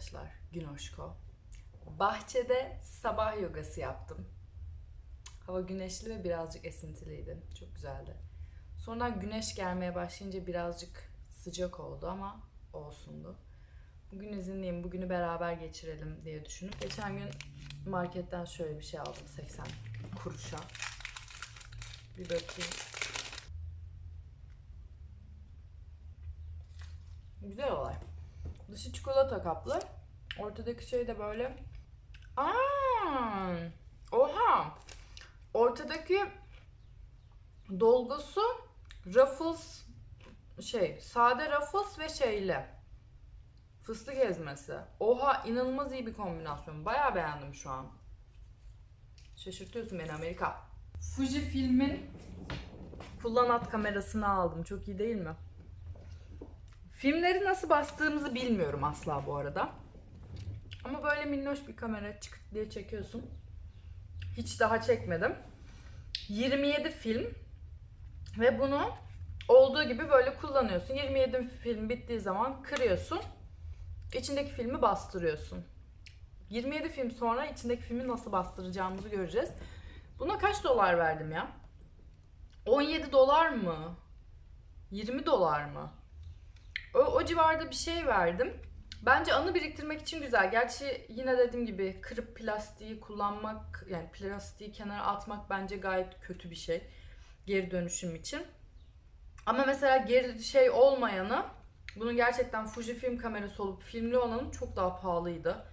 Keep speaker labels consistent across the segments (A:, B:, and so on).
A: arkadaşlar. Günoşko. Bahçede sabah yogası yaptım. Hava güneşli ve birazcık esintiliydi. Çok güzeldi. Sonra güneş gelmeye başlayınca birazcık sıcak oldu ama olsundu. Bugün izinliyim, bugünü beraber geçirelim diye düşünüp geçen gün marketten şöyle bir şey aldım 80 kuruşa. Bir bakayım. Güzel olay. Dışı çikolata kaplı. Ortadaki şey de böyle. Aa! Oha! Ortadaki dolgusu Ruffles şey sade Ruffles ve şeyli. Fıstık ezmesi. Oha inanılmaz iyi bir kombinasyon. Bayağı beğendim şu an. Şaşırtıyorsun beni Amerika. Fuji filmin kullanat kamerasını aldım. Çok iyi değil mi? Filmleri nasıl bastığımızı bilmiyorum asla bu arada. Ama böyle minnoş bir kamera çıkıt diye çekiyorsun. Hiç daha çekmedim. 27 film ve bunu olduğu gibi böyle kullanıyorsun. 27 film bittiği zaman kırıyorsun. İçindeki filmi bastırıyorsun. 27 film sonra içindeki filmi nasıl bastıracağımızı göreceğiz. Buna kaç dolar verdim ya? 17 dolar mı? 20 dolar mı? O, o civarda bir şey verdim. Bence anı biriktirmek için güzel. Gerçi yine dediğim gibi kırıp plastiği kullanmak, yani plastiği kenara atmak bence gayet kötü bir şey. Geri dönüşüm için. Ama mesela geri şey olmayanı, bunun gerçekten Fujifilm kamerası olup filmli olanın çok daha pahalıydı.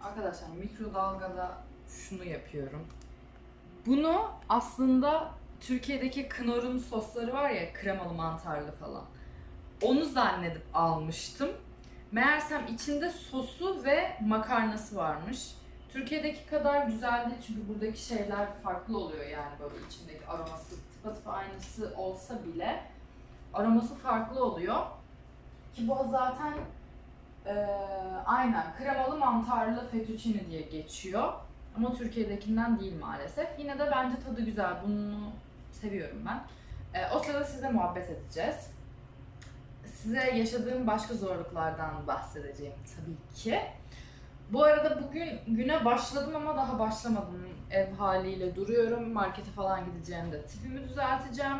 A: Arkadaşlar mikrodalgada şunu yapıyorum. Bunu aslında Türkiye'deki Knorr'un sosları var ya kremalı mantarlı falan. Onu zannedip almıştım. Meğersem içinde sosu ve makarnası varmış. Türkiye'deki kadar güzel değil çünkü buradaki şeyler farklı oluyor yani böyle içindeki aroması tıpatıp aynısı olsa bile aroması farklı oluyor. Ki bu zaten eee, aynen kremalı mantarlı fettuccine diye geçiyor. Ama Türkiye'dekinden değil maalesef. Yine de bence tadı güzel. Bunu seviyorum ben. Eee, o sırada size muhabbet edeceğiz size yaşadığım başka zorluklardan bahsedeceğim tabii ki. Bu arada bugün güne başladım ama daha başlamadım. Ev haliyle duruyorum. Markete falan gideceğim de tipimi düzelteceğim.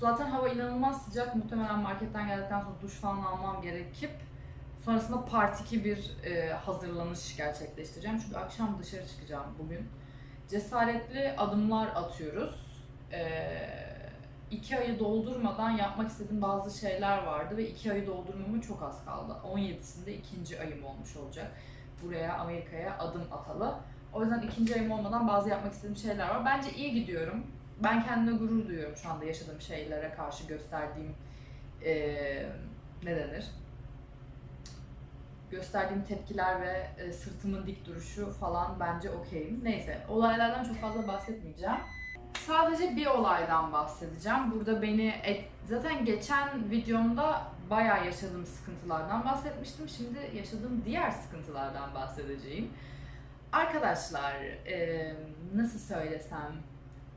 A: Zaten hava inanılmaz sıcak. Muhtemelen marketten geldikten sonra duş falan almam gerekip sonrasında partiki bir e, hazırlanış gerçekleştireceğim. Çünkü akşam dışarı çıkacağım bugün. Cesaretli adımlar atıyoruz. Eee iki ayı doldurmadan yapmak istediğim bazı şeyler vardı ve iki ayı doldurmamın çok az kaldı. 17'sinde ikinci ayım olmuş olacak. Buraya Amerika'ya adım atalı. O yüzden ikinci ayım olmadan bazı yapmak istediğim şeyler var. Bence iyi gidiyorum. Ben kendime gurur duyuyorum şu anda yaşadığım şeylere karşı gösterdiğim eee ne denir? Gösterdiğim tepkiler ve e, sırtımın dik duruşu falan bence okeyim. Neyse olaylardan çok fazla bahsetmeyeceğim. Sadece bir olaydan bahsedeceğim. Burada beni et... zaten geçen videomda bayağı yaşadığım sıkıntılardan bahsetmiştim. Şimdi yaşadığım diğer sıkıntılardan bahsedeceğim. Arkadaşlar, e, nasıl söylesem,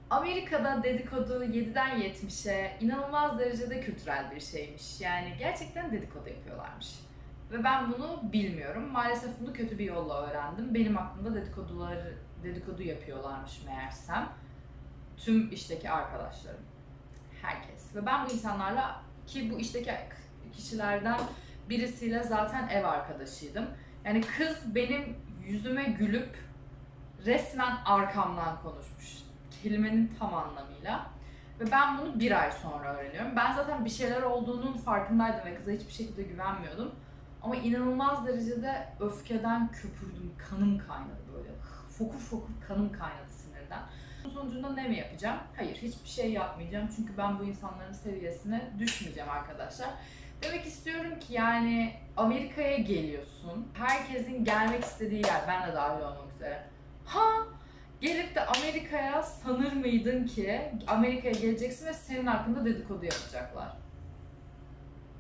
A: Amerika'da dedikodu 7'den 70'e inanılmaz derecede kültürel bir şeymiş. Yani gerçekten dedikodu yapıyorlarmış. Ve ben bunu bilmiyorum. Maalesef bunu kötü bir yolla öğrendim. Benim hakkımda dedikodular, dedikodu yapıyorlarmış meğersem tüm işteki arkadaşlarım. Herkes. Ve ben bu insanlarla ki bu işteki kişilerden birisiyle zaten ev arkadaşıydım. Yani kız benim yüzüme gülüp resmen arkamdan konuşmuş. Kelimenin tam anlamıyla. Ve ben bunu bir ay sonra öğreniyorum. Ben zaten bir şeyler olduğunun farkındaydım ve kıza hiçbir şekilde güvenmiyordum. Ama inanılmaz derecede öfkeden köpürdüm. Kanım kaynadı böyle. Fokur fokur kanım kaynadı sinirden. Sonucunda ne mi yapacağım? Hayır, hiçbir şey yapmayacağım. Çünkü ben bu insanların seviyesine düşmeyeceğim arkadaşlar. Demek istiyorum ki yani Amerika'ya geliyorsun. Herkesin gelmek istediği yer, ben de dahil olmak üzere. Ha gelip de Amerika'ya sanır mıydın ki Amerika'ya geleceksin ve senin hakkında dedikodu yapacaklar?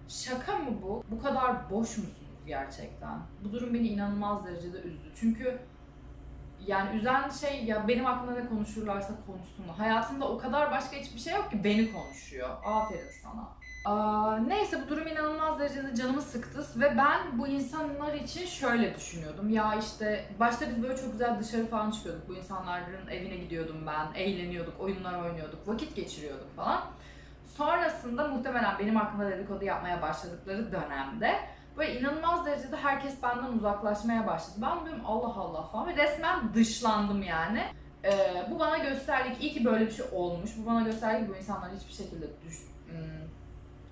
A: Şaka mı bu? Bu kadar boş musunuz gerçekten? Bu durum beni inanılmaz derecede üzdü. Çünkü yani üzen şey ya benim hakkımda ne konuşurlarsa konuşsunlar. Hayatımda o kadar başka hiçbir şey yok ki beni konuşuyor. Aferin sana. Aa, neyse bu durum inanılmaz derecede canımı sıktı ve ben bu insanlar için şöyle düşünüyordum. Ya işte başta biz böyle çok güzel dışarı falan çıkıyorduk. Bu insanların evine gidiyordum ben, eğleniyorduk, oyunlar oynuyorduk, vakit geçiriyorduk falan. Sonrasında muhtemelen benim hakkımda dedikodu yapmaya başladıkları dönemde böyle inanılmaz derecede herkes benden uzaklaşmaya başladı. Ben diyorum Allah Allah falan resmen dışlandım yani. Ee, bu bana gösterdi ki iyi ki böyle bir şey olmuş. Bu bana gösterdi ki bu insanlar hiçbir şekilde düş... Hmm,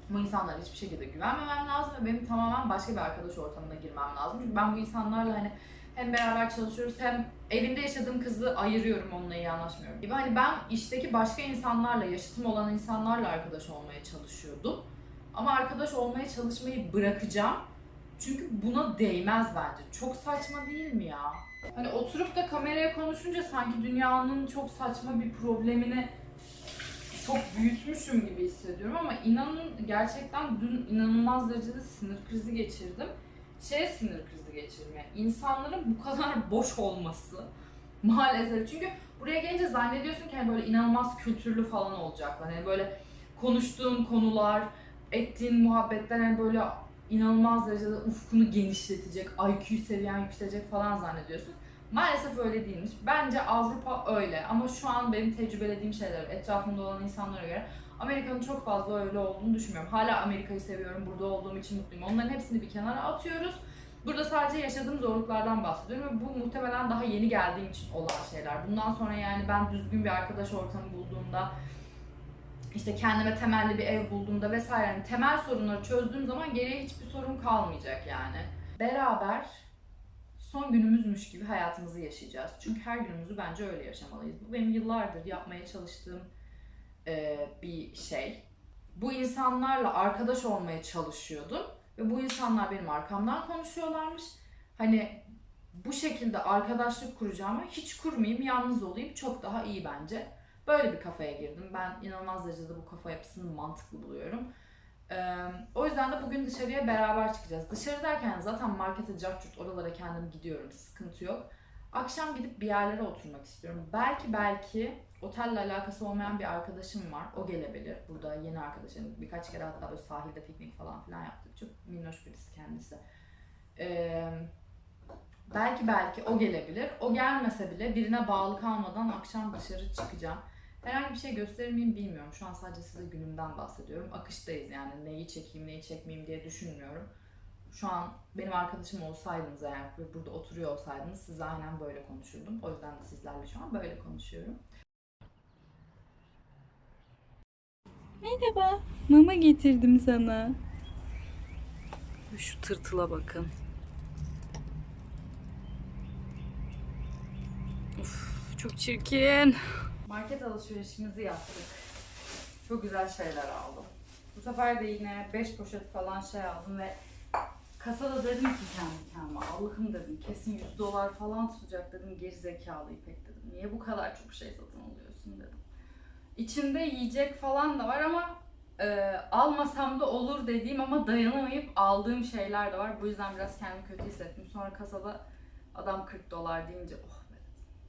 A: bu insanlara hiçbir şekilde güvenmemem lazım ve benim tamamen başka bir arkadaş ortamına girmem lazım. Çünkü ben bu insanlarla hani hem beraber çalışıyoruz hem evinde yaşadığım kızı ayırıyorum onunla iyi anlaşmıyorum gibi. Hani ben işteki başka insanlarla, yaşıtım olan insanlarla arkadaş olmaya çalışıyordum. Ama arkadaş olmaya çalışmayı bırakacağım. Çünkü buna değmez bence. Çok saçma değil mi ya? Hani oturup da kameraya konuşunca sanki dünyanın çok saçma bir problemini çok büyütmüşüm gibi hissediyorum ama inanın gerçekten dün inanılmaz derecede sinir krizi geçirdim. Şeye sinir krizi geçirdim yani insanların bu kadar boş olması maalesef. Çünkü buraya gelince zannediyorsun ki hani böyle inanılmaz kültürlü falan olacaklar. Hani böyle konuştuğun konular, ettiğin muhabbetler hani böyle inanılmaz derecede ufkunu genişletecek, IQ seviyen yükselecek falan zannediyorsun. Maalesef öyle değilmiş. Bence Avrupa öyle ama şu an benim tecrübelediğim şeyler, etrafımda olan insanlara göre Amerika'nın çok fazla öyle olduğunu düşünmüyorum. Hala Amerika'yı seviyorum, burada olduğum için mutluyum. Onların hepsini bir kenara atıyoruz. Burada sadece yaşadığım zorluklardan bahsediyorum ve bu muhtemelen daha yeni geldiğim için olan şeyler. Bundan sonra yani ben düzgün bir arkadaş ortamı bulduğumda, işte kendime temelli bir ev bulduğumda vesaire yani temel sorunları çözdüğüm zaman geriye hiçbir sorun kalmayacak yani. Beraber son günümüzmüş gibi hayatımızı yaşayacağız. Çünkü her günümüzü bence öyle yaşamalıyız. Bu benim yıllardır yapmaya çalıştığım e, bir şey. Bu insanlarla arkadaş olmaya çalışıyordum ve bu insanlar benim arkamdan konuşuyorlarmış. Hani bu şekilde arkadaşlık kuracağıma hiç kurmayayım, yalnız olayım çok daha iyi bence. Böyle bir kafaya girdim. Ben inanılmaz derecede bu kafa yapısını mantıklı buluyorum. Ee, o yüzden de bugün dışarıya beraber çıkacağız. Dışarı derken zaten markete, cartçurt oralara kendim gidiyorum. Sıkıntı yok. Akşam gidip bir yerlere oturmak istiyorum. Belki belki otelle alakası olmayan bir arkadaşım var. O gelebilir. Burada yeni arkadaşım. Birkaç kere hatta böyle sahilde piknik falan filan yaptık. Çok minnoş birisi kendisi. Ee, belki belki o gelebilir. O gelmese bile birine bağlı kalmadan akşam dışarı çıkacağım. Herhangi bir şey gösterir bilmiyorum. Şu an sadece size günümden bahsediyorum. Akıştayız yani neyi çekeyim neyi çekmeyeyim diye düşünmüyorum. Şu an benim arkadaşım olsaydınız eğer burada oturuyor olsaydınız sizle aynen böyle konuşurdum. O yüzden de sizlerle şu an böyle konuşuyorum.
B: Merhaba. Mama getirdim sana.
A: Şu tırtıla bakın. Uf, çok çirkin. Market alışverişimizi yaptık. Çok güzel şeyler aldım. Bu sefer de yine 5 poşet falan şey aldım ve kasada dedim ki kendi kendime Allah'ım dedim kesin 100 dolar falan tutacak dedim geri zekalı İpek dedim. Niye bu kadar çok şey satın alıyorsun dedim. İçinde yiyecek falan da var ama e, almasam da olur dediğim ama dayanamayıp aldığım şeyler de var. Bu yüzden biraz kendimi kötü hissettim. Sonra kasada adam 40 dolar deyince oh be.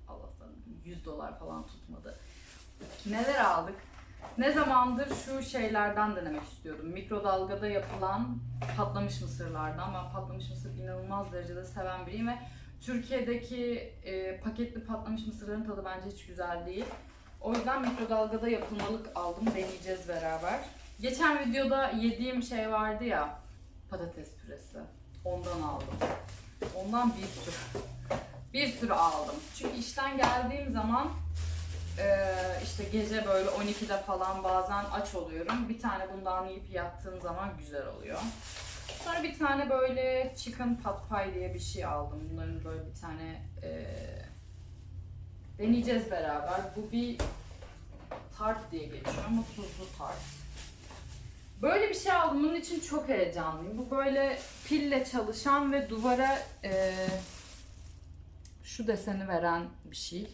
A: Allah'tan 100 dolar falan tutmadı. Neler aldık? Ne zamandır şu şeylerden denemek istiyordum. Mikrodalgada yapılan patlamış mısırlardan. Ben patlamış mısır inanılmaz derecede seven biriyim ve Türkiye'deki e, paketli patlamış mısırların tadı bence hiç güzel değil. O yüzden mikrodalgada yapılmalık aldım. Deneyeceğiz beraber. Geçen videoda yediğim şey vardı ya patates püresi. Ondan aldım. Ondan bir sürü. Bir sürü aldım. Çünkü işten geldiğim zaman eee, işte gece böyle 12'de falan bazen aç oluyorum. Bir tane bundan yiyip yattığım zaman güzel oluyor. Sonra bir tane böyle chicken pot pie diye bir şey aldım. Bunların böyle bir tane eee, deneyeceğiz beraber. Bu bir tart diye geçiyor ama tuzlu tart. Böyle bir şey aldım. Bunun için çok heyecanlıyım. Bu böyle pille çalışan ve duvara eee, şu deseni veren bir şey.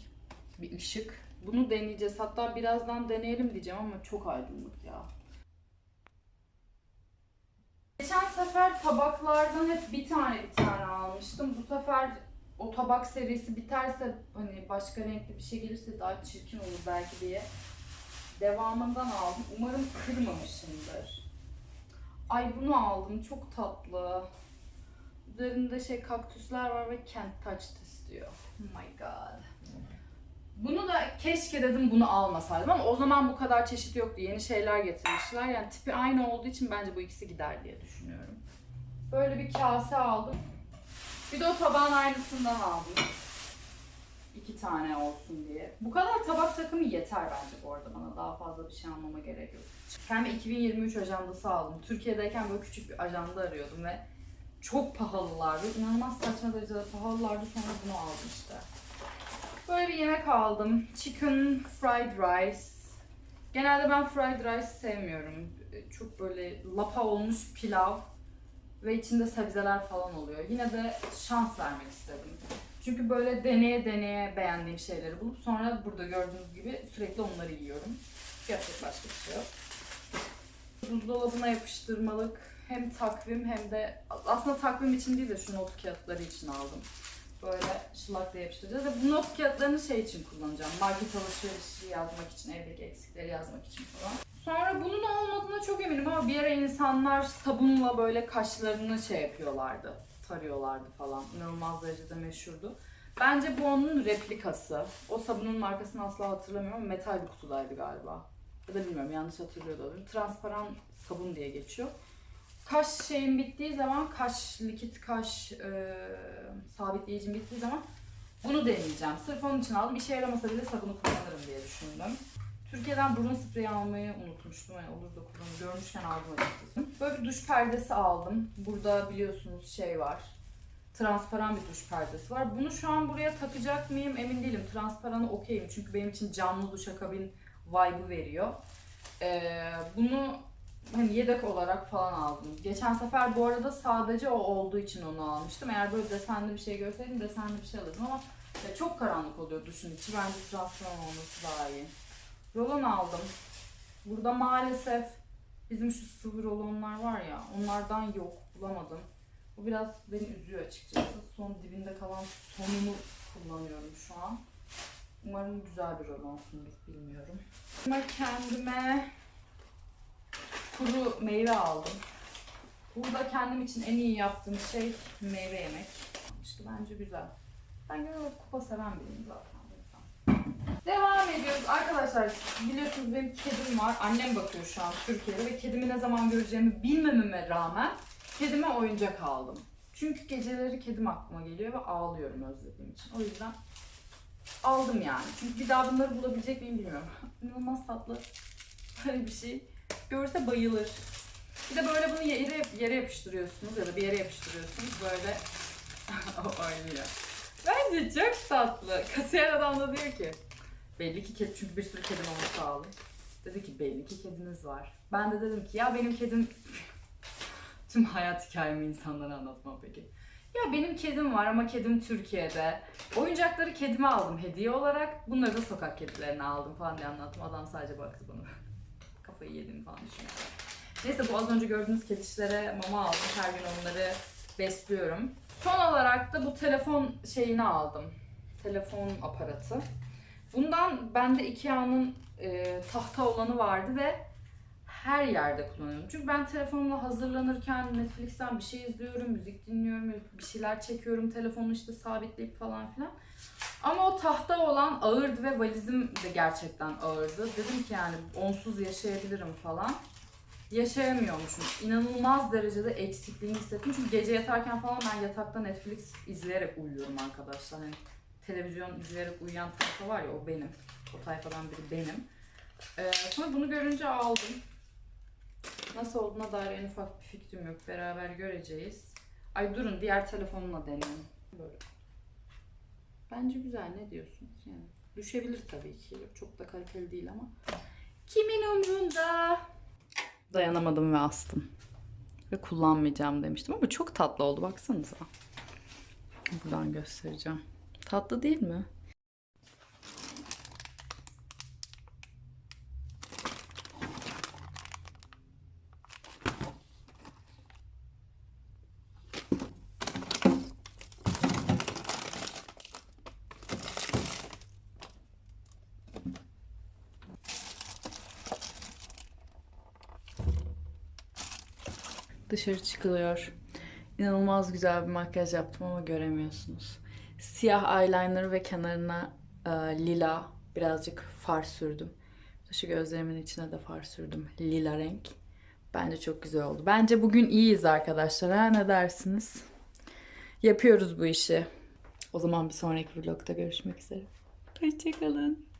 A: Bir ışık. Bunu deneyeceğiz. Hatta birazdan deneyelim diyeceğim ama çok aydınlık ya. Geçen sefer tabaklardan hep bir tane bir tane almıştım. Bu sefer o tabak serisi biterse hani başka renkli bir şey gelirse daha çirkin olur belki diye devamından aldım. Umarım kırmamışımdır. Ay bunu aldım. Çok tatlı. Üzerinde şey kaktüsler var ve Kent Touch istiyor. Oh my god. Bunu da keşke dedim bunu almasaydım ama o zaman bu kadar çeşit yoktu. Yeni şeyler getirmişler. Yani tipi aynı olduğu için bence bu ikisi gider diye düşünüyorum. Böyle bir kase aldım. Bir de o tabağın aynısından aldım. İki tane olsun diye. Bu kadar tabak takımı yeter bence bu arada bana. Daha fazla bir şey almama gerek yok. Kendime 2023 ajandası aldım. Türkiye'deyken böyle küçük bir ajanda arıyordum ve çok pahalılardı. İnanılmaz saçma derecede pahalılardı. Sonra bunu aldım işte. Böyle bir yemek aldım. Chicken fried rice. Genelde ben fried rice sevmiyorum. Çok böyle lapa olmuş pilav ve içinde sebzeler falan oluyor. Yine de şans vermek istedim. Çünkü böyle deneye deneye beğendiğim şeyleri bulup sonra burada gördüğünüz gibi sürekli onları yiyorum. Yapacak başka bir şey yok. Buzdolabına yapıştırmalık hem takvim hem de aslında takvim için değil de şu not kağıtları için aldım. Böyle şılakla yapıştıracağız ve bu not kağıtlarını şey için kullanacağım. Market alışverişi yazmak için, evdeki eksikleri yazmak için falan. Sonra bunun olmadığına çok eminim ama bir ara insanlar sabunla böyle kaşlarını şey yapıyorlardı. Tarıyorlardı falan. İnanılmaz derecede meşhurdu. Bence bu onun replikası. O sabunun markasını asla hatırlamıyorum metal bir kutudaydı galiba. Ya da bilmiyorum yanlış hatırlıyor da olabilirim. Transparan sabun diye geçiyor. Kaş şeyim bittiği zaman, kaş, likit kaş e, sabitleyicim bittiği zaman bunu deneyeceğim. Sırf onun için aldım. İşe yaramasa bile sabunu kullanırım diye düşündüm. Türkiye'den burun spreyi almayı unutmuştum. Yani olur da kullanır. Görmüşken aldım açıkçası. Böyle bir duş perdesi aldım. Burada biliyorsunuz şey var. Transparan bir duş perdesi var. Bunu şu an buraya takacak mıyım emin değilim. Transparanı okeyim. Çünkü benim için camlı duşakabin vibe'ı veriyor. Ee, bunu hani yedek olarak falan aldım. Geçen sefer bu arada sadece o olduğu için onu almıştım. Eğer böyle desenli bir şey görseydim desenli bir şey alırdım ama ya çok karanlık oluyor duşun içi. Bence transparan olması daha iyi. Rolon aldım. Burada maalesef bizim şu sıvı rolonlar var ya onlardan yok bulamadım. Bu biraz beni üzüyor açıkçası. Son dibinde kalan sonunu kullanıyorum şu an. Umarım güzel bir rolonsundur bilmiyorum. Ama kendime kuru meyve aldım. Burada kendim için en iyi yaptığım şey meyve yemek. İşte bence güzel. Ben genel kupa seven biriyim zaten. Devam ediyoruz. Arkadaşlar biliyorsunuz benim kedim var. Annem bakıyor şu an Türkiye'de ve kedimi ne zaman göreceğimi bilmememe rağmen kedime oyuncak aldım. Çünkü geceleri kedim aklıma geliyor ve ağlıyorum özlediğim için. O yüzden aldım yani. Çünkü bir daha bunları bulabilecek miyim bilmiyorum. İnanılmaz tatlı. Böyle bir şey. Görse bayılır. Bir de böyle bunu yere, yere yapıştırıyorsunuz ya da bir yere yapıştırıyorsunuz. Böyle oynuyor. Bence çok tatlı. Kasiyer adam da diyor ki belli ki kedi çünkü bir sürü kedim olması sağladım. Dedi ki belli ki kediniz var. Ben de dedim ki ya benim kedim tüm hayat hikayemi insanlara anlatmam peki. Ya benim kedim var ama kedim Türkiye'de. Oyuncakları kedime aldım hediye olarak. Bunları da sokak kedilerine aldım falan diye anlattım. Adam sadece baktı bana. Kafayı yedim falan düşünüyor. Neyse bu az önce gördüğünüz kedişlere mama aldım. Her gün onları besliyorum. Son olarak da bu telefon şeyini aldım. Telefon aparatı. Bundan bende Ikea'nın e, tahta olanı vardı ve her yerde kullanıyorum. Çünkü ben telefonumla hazırlanırken Netflix'ten bir şey izliyorum, müzik dinliyorum, bir şeyler çekiyorum, telefonu işte sabitleyip falan filan. Ama o tahta olan ağırdı ve valizim de gerçekten ağırdı. Dedim ki yani onsuz yaşayabilirim falan. Yaşayamıyormuşum. İnanılmaz derecede eksikliğini hissettim. Çünkü gece yatarken falan ben yatakta Netflix izleyerek uyuyorum arkadaşlar. Hani televizyon izleyerek uyuyan tayfa var ya o benim. O tayfadan biri benim. Ee, sonra bunu görünce aldım. Nasıl olduğuna dair en ufak bir fikrim yok. Beraber göreceğiz. Ay durun diğer telefonla deneyelim. Böyle. Bence güzel ne diyorsunuz? Yani düşebilir tabii ki. Çok da kaliteli değil ama. Kimin umrunda? Dayanamadım ve astım. Ve kullanmayacağım demiştim ama çok tatlı oldu baksanıza. Buradan göstereceğim. Tatlı değil mi? dışarı çıkılıyor. İnanılmaz güzel bir makyaj yaptım ama göremiyorsunuz. Siyah eyeliner ve kenarına e, lila birazcık far sürdüm. Şu gözlerimin içine de far sürdüm. Lila renk. Bence çok güzel oldu. Bence bugün iyiyiz arkadaşlar. Ha, ne dersiniz? Yapıyoruz bu işi. O zaman bir sonraki vlogda görüşmek üzere. Hoşçakalın.